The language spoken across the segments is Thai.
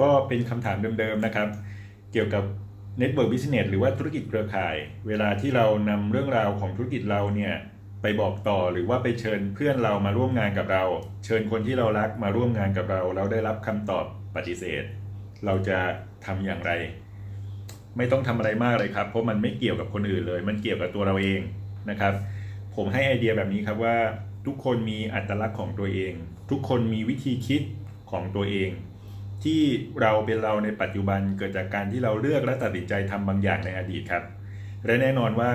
ก็เป็นคำถามเดิมๆนะครับ เกี่ยวกับ Network Business หรือว่าธุรกิจเครือข่าย เวลาที่เรานำเรื่องราวของธุรกิจเราเนี่ยไปบอกต่อหรือว่าไปเชิญเพื่อนเรามาร่วมงานกับเรา เชิญคนที่เรารักมาร่วมงานกับเรา เราได้รับคำตอบปฏิเสธ เราจะทำอย่างไร ไม่ต้องทำอะไรมากเลยครับ เพราะมันไม่เกี่ยวกับคนอื่นเลย มันเกี่ยวกับตัวเราเองนะครับ ผมให้ไอเดียแบบนี้ครับว่าทุกคนมีอัตลักษณ์ของตัวเอง ทุกคนมีวิธีคิดของตัวเอง ที่เราเป็นเราในปัจจุบันเกิดจากการที่เราเลือกและตัดสินใจทำบางอย่างในอดีตครับ และแน่นอนว่า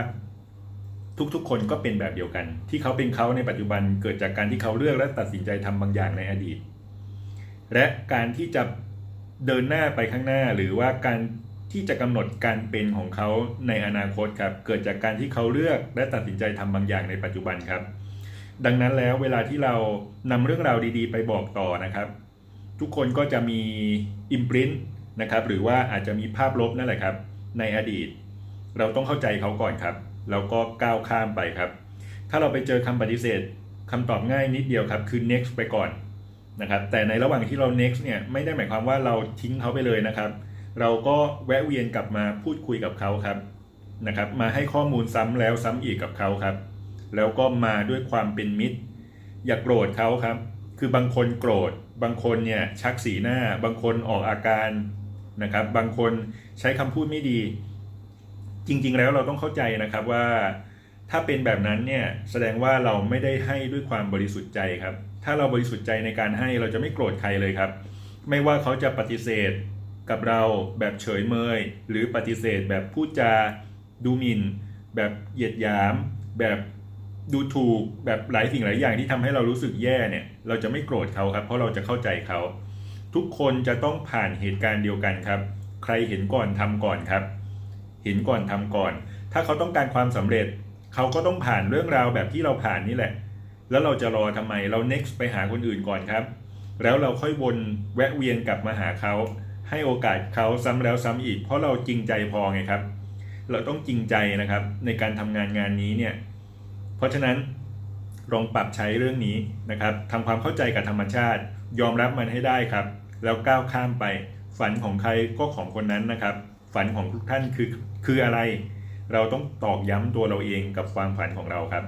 ทุกๆ คนก็เป็นแบบเดียวกัน ที่เขาเป็นเขาในปัจจุบันเกิดจากการที่เขาเลือกและตัดสินใจทำบางอย่างในอดีต และการที่จะเดินหน้าไปข้างหน้าหรือว่าการที่จะกำหนดการเป็นของเขาในอนาคตครับ เกิดจากการที่เขาเลือกและตัดสินใจทำบางอย่างในปัจจุบันครับ ดังนั้นแล้วเวลาที่เรานำเรื่องราวดีๆ ไปบอกต่อนะครับ ทุกคนก็จะมีอิมพรินต์นะครับหรือว่าอาจจะมีภาพลบนั่นแหละครับ ในอดีต เราต้องเข้าใจเขาก่อนครับแล้วก็ก้าวข้ามไปครับ ถ้าเราไปเจอคำปฏิเสธคำตอบง่ายนิดเดียวครับ คือ next ไปก่อนนะครับแต่ในระหว่างที่เรา next เนี่ยไม่ได้หมายความว่าเราทิ้งเขาไปเลยนะครับ เราก็แวะเวียนกลับมาพูดคุยกับเขาครับนะครับ มาให้ข้อมูลซ้ำแล้วซ้ำอีกกับเขาครับ แล้วก็มาด้วยความเป็นมิตร อย่ากโกรธเขาครับ คือบางคนโกรธ บางคนเนี่ยชักสีหน้า บางคนออกอาการนะครับ บางคนใช้คำพูดไม่ดี จริง ๆ แล้วเราต้องเข้าใจนะครับว่าถ้าเป็นแบบนั้นเนี่ยแสดงว่าเราไม่ได้ให้ด้วยความบริสุทธิ์ใจครับ ถ้าเราบริสุทธิ์ใจในการให้เราจะไม่โกรธใครเลยครับ ไม่ว่าเขาจะปฏิเสธกับเราแบบเฉยเมย หรือปฏิเสธแบบพูดจาดูหมิ่น แบบเหยียดหยาม แบบ ดูถูกแบบหลายสิ่งหลายอย่างที่ทำให้เรารู้สึกแย่เนี่ย เราจะไม่โกรธเขาครับ เพราะเราจะเข้าใจเขา ทุกคนจะต้องผ่านเหตุการณ์เดียวกันครับ ใครเห็นก่อนทำก่อนครับ เห็นก่อนทำก่อน ถ้าเขาต้องการความสำเร็จ เขาก็ต้องผ่านเรื่องราวแบบที่เราผ่านนี่แหละ แล้วเราจะรอทำไมเรา next ไปหาคนอื่นก่อนครับ แล้วเราค่อยวนแวะเวียนกลับมาหาเขา ให้โอกาสเขาซ้ำแล้วซ้ำอีก เพราะเราจริงใจพอไงครับ เราต้องจริงใจนะครับ ในการทำงานงานนี้เนี่ย เพราะฉะนั้นลองปรับใช้เรื่องนี้นะครับทำความเข้าใจกับธรรมชาติ ยอมรับมันให้ได้ครับ แล้วก้าวข้ามไป ฝันของใครก็ของคนนั้นนะครับ ฝันของทุกท่านคือคืออะไร เราต้องตอกย้ำตัวเราเองกับความฝันของเราครับ